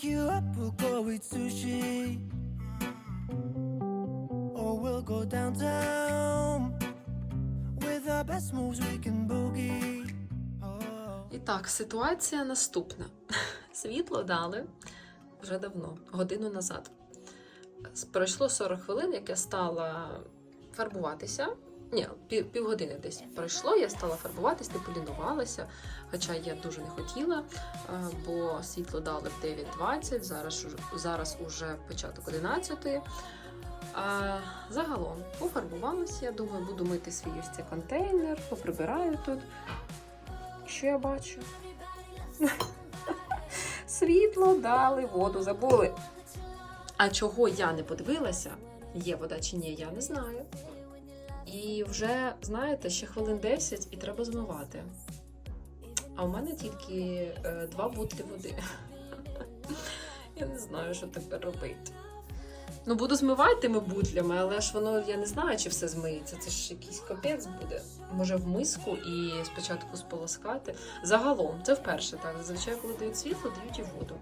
pick you up, we'll go eat sushi. Or we'll go downtown. With our best moves, we can boogie. Oh. І так, ситуація наступна. Світло дали вже давно, годину назад. Пройшло 40 хвилин, як я стала фарбуватися. Ні, пів, півгодини десь пройшло, я стала фарбуватись, не полінувалася, хоча я дуже не хотіла, е, бо світло дали в 9.20, зараз, зараз уже початок 11. А загалом пофарбувалася, я думаю, буду мити свій ось цей контейнер, поприбираю тут. Що я бачу? Світло дали, воду забули. А чого я не подивилася, є вода чи ні, я не знаю. І вже, знаєте, ще хвилин 10 і треба змивати. А у мене тільки е, два бутлі води. Я не знаю, що тепер робити. Ну, буду змивати тими бутлями, але ж воно, я не знаю, чи все змиється. Це ж якийсь капець буде. Може, в миску і спочатку сполоскати. Загалом, це вперше так. Зазвичай, коли дають світло, дають і воду.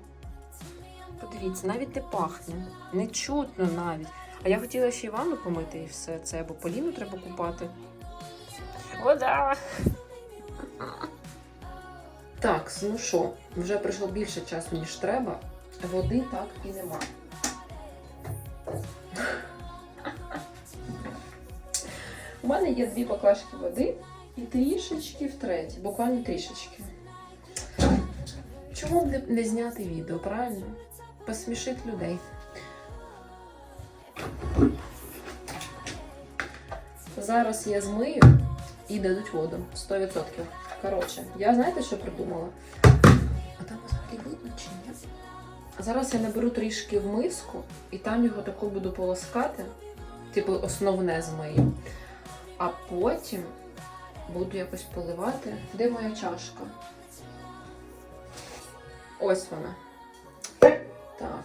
Подивіться, навіть не пахне, не чутно навіть. А я хотіла ще й ванну помити і все це, бо Поліну треба купати. Вода! Так, ну що, вже пройшло більше часу, ніж треба. Води так і нема. У мене є дві баклажки води і трішечки втретє, буквально трішечки. Чому б не, не зняти відео, правильно? Посмішить людей. Зараз я змию і дадуть воду 100%. Коротше, я знаєте, що придумала? А там взагалі видно чи ні? Зараз я наберу трішки в миску і там його тако буду полоскати, типу основне змию. А потім буду якось поливати. Де моя чашка? Ось вона. Так.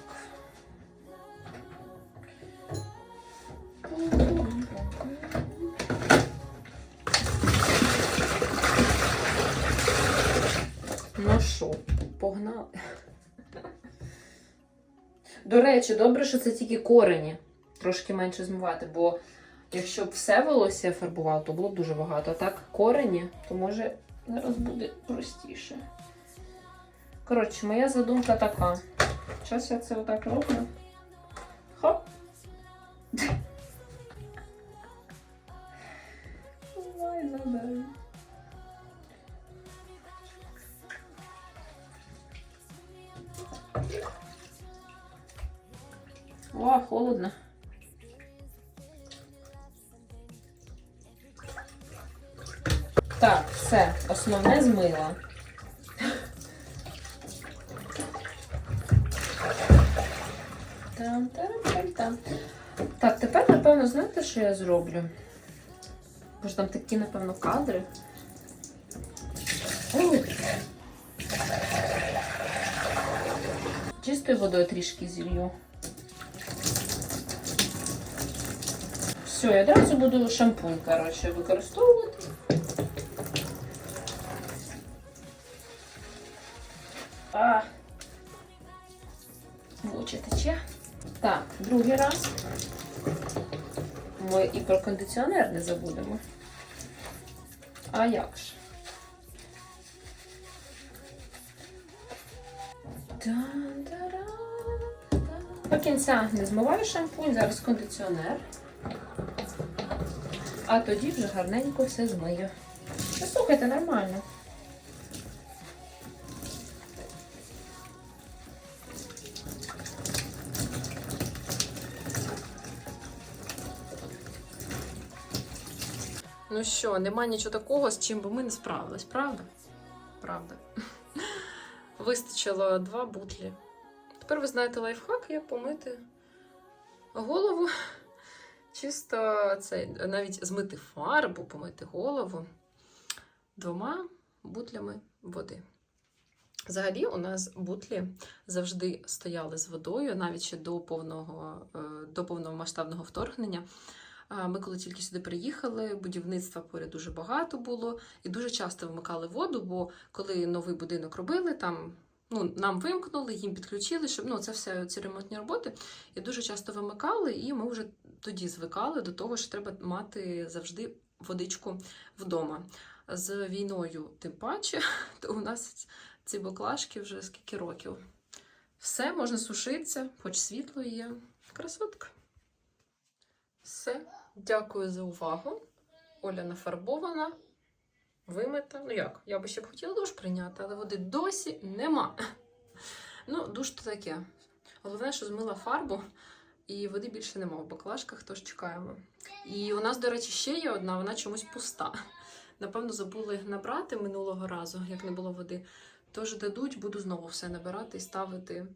До речі, добре, що це тільки корені. Трошки менше змивати, бо якщо б все волосся фарбувало, то було б дуже багато. А так корені, то може зараз буде простіше. Коротше, моя задумка така. Зараз я це отак роблю. О, холодно. Так, все, основне змила. Там, там, там, там. Так, тепер, напевно, знаєте, що я зроблю? Бо ж там такі, напевно, кадри. Чистою водою трішки зілью. Все, я одразу буду шампунь, коротше, використовувати. А. Очі тече. Так, другий раз. Ми і про кондиціонер не забудемо. А як ж? До кінця не змиваю шампунь, зараз кондиціонер. А тоді вже гарненько все змию. Ну, слухайте, нормально. Ну що, нема нічого такого, з чим би ми не справились, правда? Правда. Вистачило два бутлі. Тепер ви знаєте лайфхак, як помити голову. Чисто це навіть змити фарбу, помити голову двома бутлями води. Взагалі, у нас бутлі завжди стояли з водою, навіть ще до повного, е, до повномасштабного вторгнення. Ми, коли тільки сюди приїхали, будівництва поряд дуже багато було і дуже часто вимикали воду, бо коли новий будинок робили, там ну, нам вимкнули, їм підключили, щоб ну, це все ці ремонтні роботи. І дуже часто вимикали, і ми вже тоді звикали до того, що треба мати завжди водичку вдома. З війною, тим паче, то у нас ці баклажки вже скільки років. Все, можна сушитися, хоч світло є. Красотка. Все. Дякую за увагу. Оля нафарбована, вимита. Ну як? Я би ще б хотіла душ прийняти, але води досі нема. Ну, душ то таке. Головне, що змила фарбу, і води більше нема в баклажках, тож чекаємо. І у нас, до речі, ще є одна, вона чомусь пуста. Напевно, забули набрати минулого разу, як не було води. Тож дадуть, буду знову все набирати і ставити.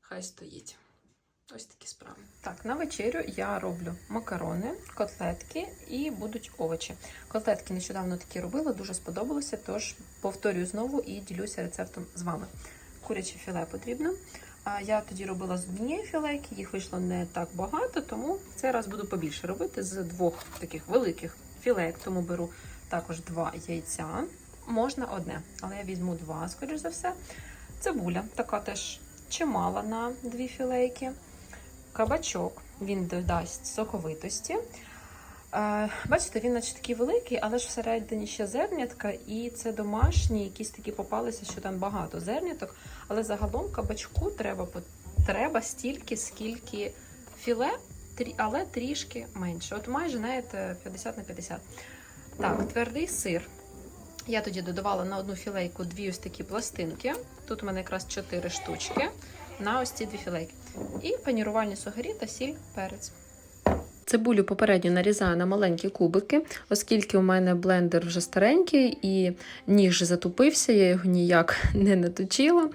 Хай стоїть. Ось такі справи. Так, на вечерю я роблю макарони, котлетки і будуть овочі. Котлетки нещодавно такі робила, дуже сподобалося, тож повторюю знову і ділюся рецептом з вами. Куряче філе потрібно. Я тоді робила з однієї філейки, їх вийшло не так багато, тому цей раз буду побільше робити з двох таких великих філеїк, тому беру також два яйця. Можна одне, але я візьму два, скоріш за все. Цибуля, така теж чимала на дві філейки. Кабачок, він додасть соковитості. Е, Бачите, він наче такий великий, але ж всередині ще зернятка, і це домашні, якісь такі попалися, що там багато зерняток. Але загалом кабачку треба, треба стільки, скільки філе, але трішки менше. От майже, знаєте, 50 на 50. Так, твердий сир. Я тоді додавала на одну філейку дві ось такі пластинки. Тут у мене якраз 4 штучки на ось ці дві філейки. І панірувальні сухарі та сіль, перець. Цибулю попередньо нарізаю на маленькі кубики, оскільки у мене блендер вже старенький і ніж затупився, я його ніяк не наточила.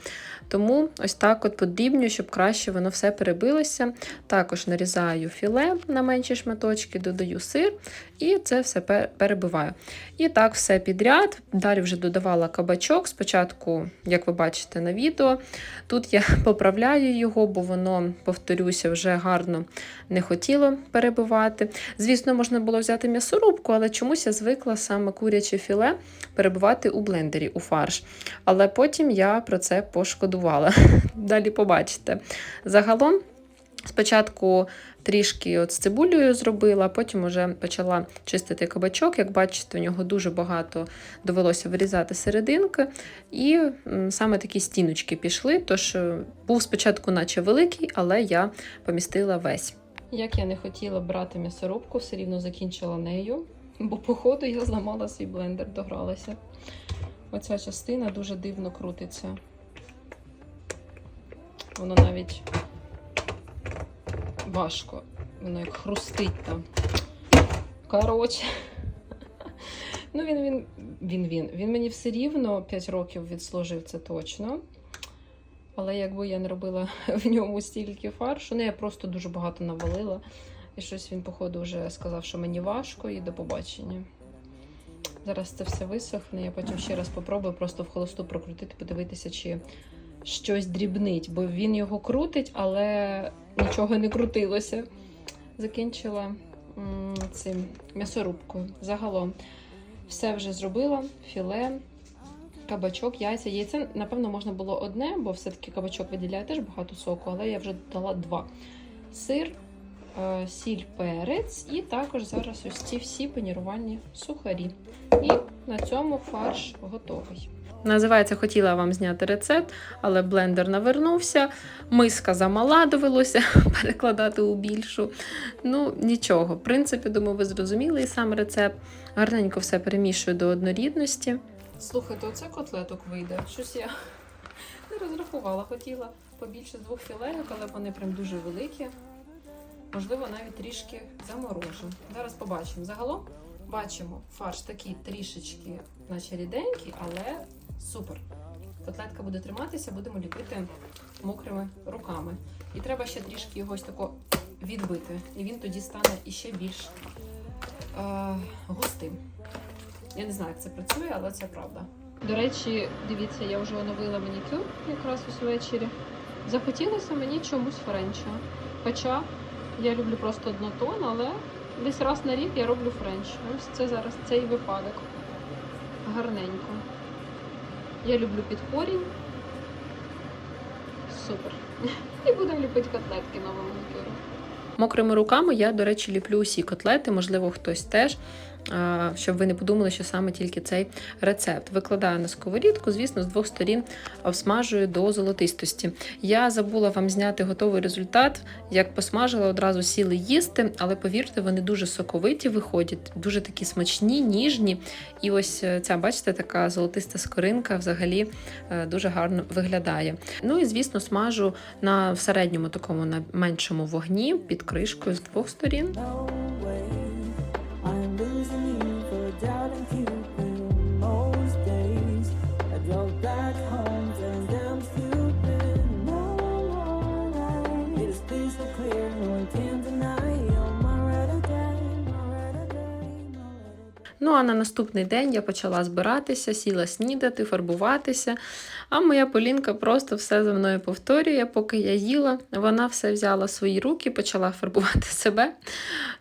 Тому ось так от подрібню, щоб краще воно все перебилося. Також нарізаю філе на менші шматочки, додаю сир і це все перебиваю. І так все підряд. Далі вже додавала кабачок. Спочатку, як ви бачите на відео, тут я поправляю його, бо воно, повторюся, вже гарно не хотіло перебивати. Звісно, можна було взяти м'ясорубку, але чомусь я звикла саме куряче філе перебивати у блендері у фарш. Але потім я про це пошкодувала. Далі побачите. Загалом, спочатку трішки от з цибулею зробила, потім вже почала чистити кабачок. Як бачите, у нього дуже багато довелося вирізати серединки, і саме такі стіночки пішли. Тож е, був спочатку, наче великий, але я помістила весь. Як я не хотіла брати м'ясорубку, все рівно закінчила нею, бо, походу, я зламала свій блендер, догралася. Оця частина дуже дивно крутиться. Воно навіть важко. Воно як хрустить там. Коротше. Ну, він, він, він, він. Він мені все рівно 5 років відслужив, це точно. Але якби я не робила в ньому стільки фаршу, ну я просто дуже багато навалила. І щось він, походу, вже сказав, що мені важко і до побачення. Зараз це все висохне, я потім ще раз попробую просто в холосту прокрутити, подивитися, чи щось дрібнить, бо він його крутить, але нічого не крутилося. Закінчила цим м'ясорубкою. Загалом все вже зробила: філе, кабачок, яйця. Яйце, напевно, можна було одне, бо все-таки кабачок виділяє теж багато соку, але я вже дала два. Сир, е, сіль, перець, і також зараз ось ці всі панірувальні сухарі. І на цьому фарш готовий. Називається, хотіла вам зняти рецепт, але блендер навернувся. Миска замала, довелося перекладати у більшу. Ну, нічого. В принципі, думаю, ви зрозуміли і сам рецепт. Гарненько все перемішую до однорідності. Слухайте, оце котлеток вийде. Щось я не розрахувала. Хотіла побільше двох філеїк, але вони прям дуже великі. Можливо, навіть трішки заморожу. Зараз побачимо. Загалом бачимо, фарш такий трішечки, наче ріденький, але супер. Котлетка буде триматися, будемо ліпити мокрими руками. І треба ще трішки його ось тако відбити. І він тоді стане іще більш е, густим. Я не знаю, як це працює, але це правда. До речі, дивіться, я вже оновила манікюр якраз ось ввечері. Захотілося мені чомусь френча. Хоча я люблю просто однотон, але десь раз на рік я роблю френч. Ось це зараз цей випадок. Гарненько. Я люблю під корінь. Супер. І будемо ліпити котлетки на манікюру. Мокрими руками я, до речі, ліплю усі котлети, можливо, хтось теж. Щоб ви не подумали, що саме тільки цей рецепт. Викладаю на сковорідку, звісно, з двох сторін обсмажую до золотистості. Я забула вам зняти готовий результат. Як посмажила, одразу сіли їсти, але повірте, вони дуже соковиті виходять, дуже такі смачні, ніжні. І ось е, ця, бачите, така золотиста скоринка взагалі е, дуже гарно виглядає. Ну і звісно, смажу на середньому такому на меншому вогні під кришкою з двох сторін. Ну а на наступний день я почала збиратися, сіла снідати, фарбуватися. А моя Полінка просто все за мною повторює, поки я їла. Вона все взяла в свої руки, почала фарбувати себе.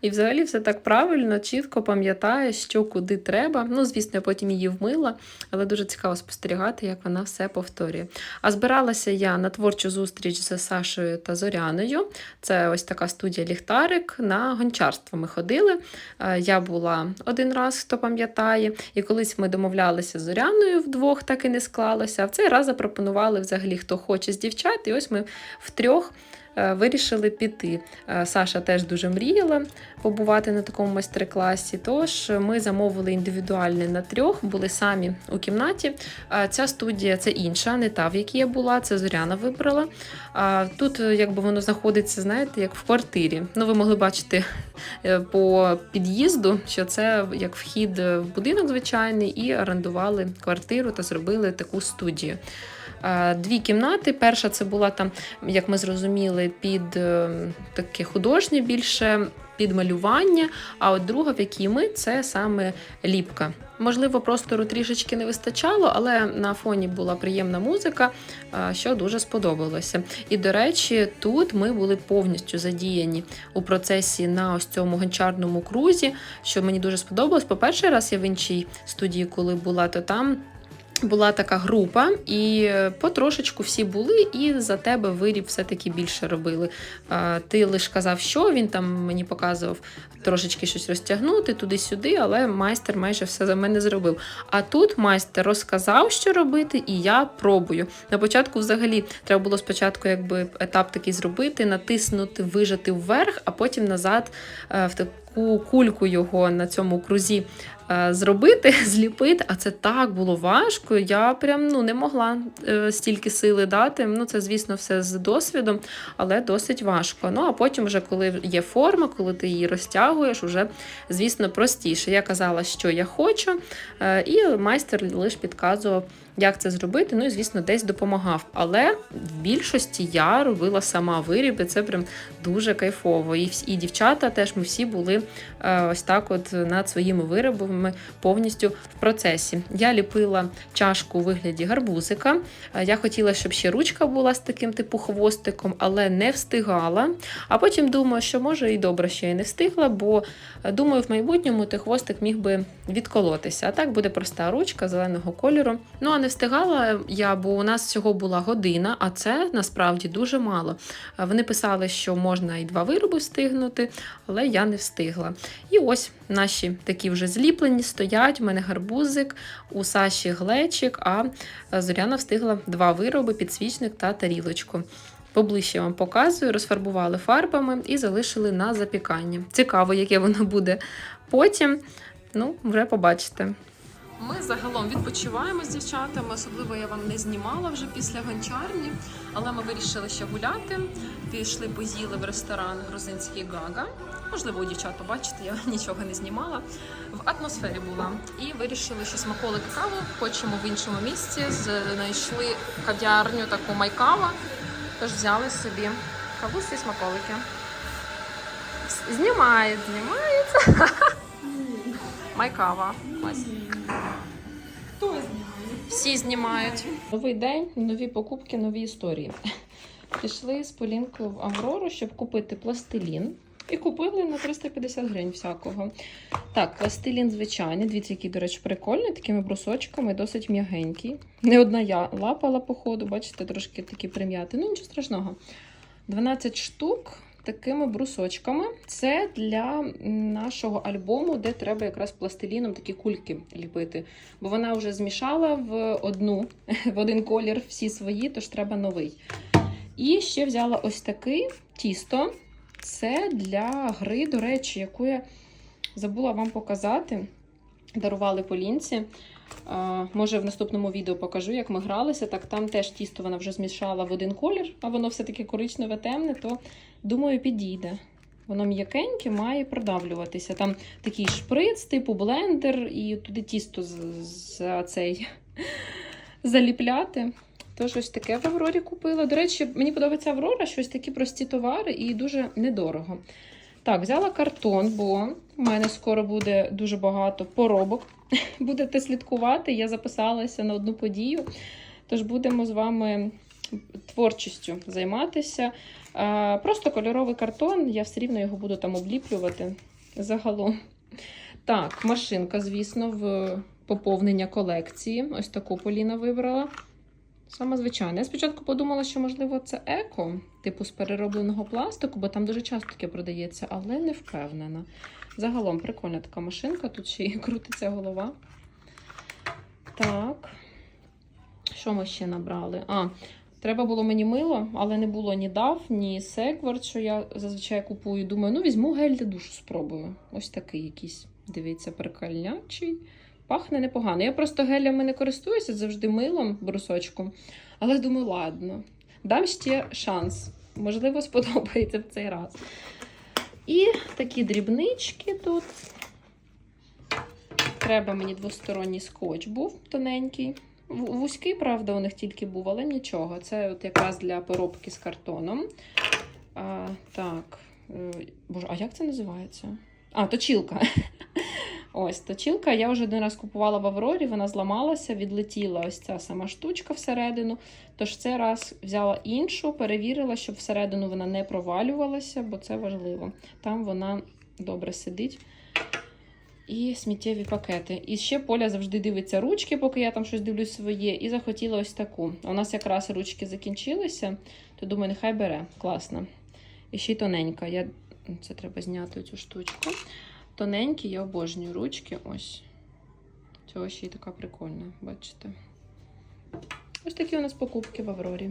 І взагалі все так правильно, чітко пам'ятає, що куди треба. Ну, звісно, я потім її вмила, але дуже цікаво спостерігати, як вона все повторює. А збиралася я на творчу зустріч з Сашою та Зоряною. Це ось така студія ліхтарик. На гончарство ми ходили. Е, Я була один раз, хто пам'ятає, і колись ми домовлялися з Зоряною вдвох, так і не склалося. В цей запропонували взагалі, хто хоче з дівчат, і ось ми втрьох. Е, Вирішили піти. Е, Саша теж дуже мріяла побувати на такому майстер-класі. Тож ми замовили індивідуальне на трьох, були самі у кімнаті. Е, Ця студія це інша, не та, в якій я була. Це Зоряна вибрала. Тут, якби воно знаходиться, знаєте, як в квартирі. Ну, ви могли бачити по під'їзду, що це як вхід в будинок звичайний, і орендували квартиру та зробили таку студію. Е, Дві кімнати. Перша це була там, як ми зрозуміли, під е, таке художнє більше. Під малювання, а от друга, в якій ми, це саме ліпка. Можливо, простору трішечки не вистачало, але на фоні була приємна музика, е, що дуже сподобалося. І до речі, тут ми були повністю задіяні у процесі на ось цьому гончарному крузі, що мені дуже сподобалось. По перший раз я в іншій студії, коли була, то там. Була така група, і е, потрошечку всі були, і за тебе виріб все-таки більше робили. Ти лише казав, що він там мені показував трошечки щось розтягнути туди-сюди, але майстер майже все за мене зробив. А тут майстер розказав, що робити, і я пробую. На початку, взагалі, треба було спочатку якби етап такий зробити, натиснути, вижати вверх, а потім назад е, в таку кульку його на цьому крузі зробити, зліпити. А це так було важко. Я прям ну не могла е, стільки сили дати. Ну це, звісно, все з досвідом, але досить важко. Ну а потім, вже коли є форма, коли ти її розтягуєш, уже звісно простіше. Я казала, що я хочу, е, і майстер лише підказував. Як це зробити? Ну і звісно, десь допомагав. Але в більшості я робила сама виріб, і це прям дуже кайфово. І, і дівчата теж ми всі були е, ось так, от над своїми виробами повністю в процесі. Я ліпила чашку у вигляді гарбузика. Е, Я хотіла, щоб ще ручка була з таким типу хвостиком, але не встигала. А потім думаю, що може і добре, що я не встигла, бо е, думаю, в майбутньому той хвостик міг би відколотися. А так буде проста ручка зеленого кольору. Ну а не встигала я, бо у нас всього була година, а це насправді дуже мало. Е, Вони писали, що можна і два вироби встигнути, але я не встигла. І ось наші такі вже зліплені стоять. У мене гарбузик, у Саші глечик, а е, Зоряна встигла два вироби, підсвічник та тарілочку. Поближче вам показую, розфарбували фарбами і залишили на запікання. Цікаво, яке воно буде потім. Ну, вже побачите. Ми загалом відпочиваємо з дівчатами, особливо я вам не знімала вже після гончарні, але ми вирішили ще гуляти. Пішли, поїли в ресторан грузинський Гага. Можливо, у дівчат побачите, я нічого не знімала. В атмосфері була. І вирішили, що смаколик каву хочемо в іншому місці. Знайшли кав'ярню таку майкава. Тож взяли собі кавусі і смаколики. Знімають, знімається. Майкава. Ось. Хто знімає? Всі знімають. Новий день, нові покупки, нові історії. Пішли з Полінкою в Аврору, щоб купити пластилін. І купили на 350 гривень всякого. Так, пластилін звичайний. Дивіться, який, до речі, прикольний, такими брусочками, досить м'ягенький. Не одна я лапала по ходу, бачите, трошки такі прим'яти. Ну, нічого страшного. 12 штук такими брусочками. Це для нашого альбому, де треба якраз пластиліном такі кульки ліпити. Бо вона вже змішала в одну, в один колір всі свої, тож треба новий. І ще взяла ось такий тісто. Це для гри, до речі, яку я забула вам показати. Дарували Полінці. Може, в наступному відео покажу, як ми гралися. Так там теж тісто вона вже змішала в один колір, а воно все таки коричневе темне, то думаю, підійде. Воно м'якеньке, має продавлюватися. Там такий шприц, типу блендер, і туди тісто за цей заліпляти. Тож ось таке в Аврорі купила. До речі, мені подобається Аврора, щось такі прості товари і дуже недорого. Так, взяла картон, бо в мене скоро буде дуже багато поробок. Будете слідкувати. Я записалася на одну подію. Тож будемо з вами творчістю займатися. Просто кольоровий картон, я все рівно його буду там обліплювати загалом. Так, машинка, звісно, в поповнення колекції. Ось таку Поліна вибрала. Саме звичайне. Я спочатку подумала, що, можливо, це еко, типу з переробленого пластику, бо там дуже часто таке продається, але не впевнена. Загалом прикольна така машинка, тут ще й крутиться голова. Так. Що ми ще набрали? А, треба було мені мило, але не було ні DAF, ні Segward, що я зазвичай купую. Думаю, ну візьму гель для душу, спробую. Ось такий якийсь, дивіться, прикольнячий. Пахне непогано. Я просто гелями не користуюся, завжди милом, брусочком. Але думаю, ладно, дам ще шанс. Можливо, сподобається в цей раз. І такі дрібнички тут. Треба мені двосторонній скотч був тоненький. Вузький, правда, у них тільки був, але нічого. Це от якраз для поробки з картоном. А, так. е, Боже, а як це називається? А, точілка. Ось точілка. Я вже один раз купувала в Аврорі, вона зламалася, відлетіла ось ця сама штучка всередину. Тож цей раз взяла іншу, перевірила, щоб всередину вона не провалювалася, бо це важливо. Там вона добре сидить. І сміттєві пакети. І ще Поля завжди дивиться ручки, поки я там щось дивлюсь своє, і захотіла ось таку. У нас якраз ручки закінчилися, то думаю, нехай бере. Класно. І ще й тоненька. Я... Це треба зняти цю штучку. Тоненькі, я обожнюю ручки. Ось. Цього ще й така прикольна, бачите. Ось такі у нас покупки в Аврорі.